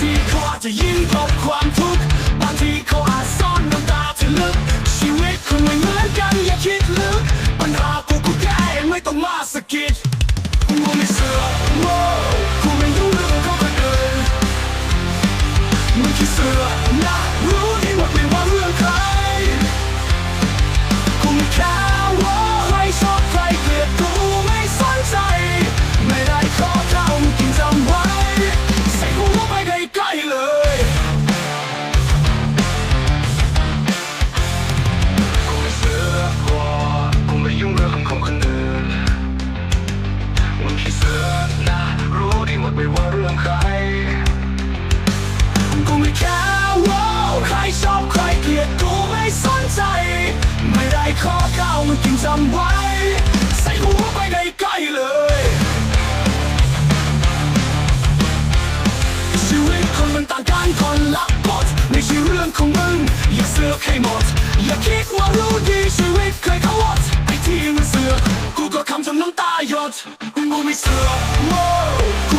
ทีเขาอาจจะยิ่งพบความทุกข์บางทีเขาอาจซ่อนน้ำตาที่ลึก ชีวิตคุณไม่เหมือนกันอย่าคิดลึก ปัญหากูกูแก้เอไม่ต้องมาสะกิดกูไม่เสือ จำไว้ ใส่หัวไปในใกล้เลย ชีวิตคนมันต่างกันคนละบทในชีวิตเรื่องของมึง อย่าเสือกให้หมด อย่าคิดว่ารู้ดีชีวิตเคยเขาวดไอ้ที่มันเสือกกูก็คำจนน้ำตาหยดกูไม่เสือก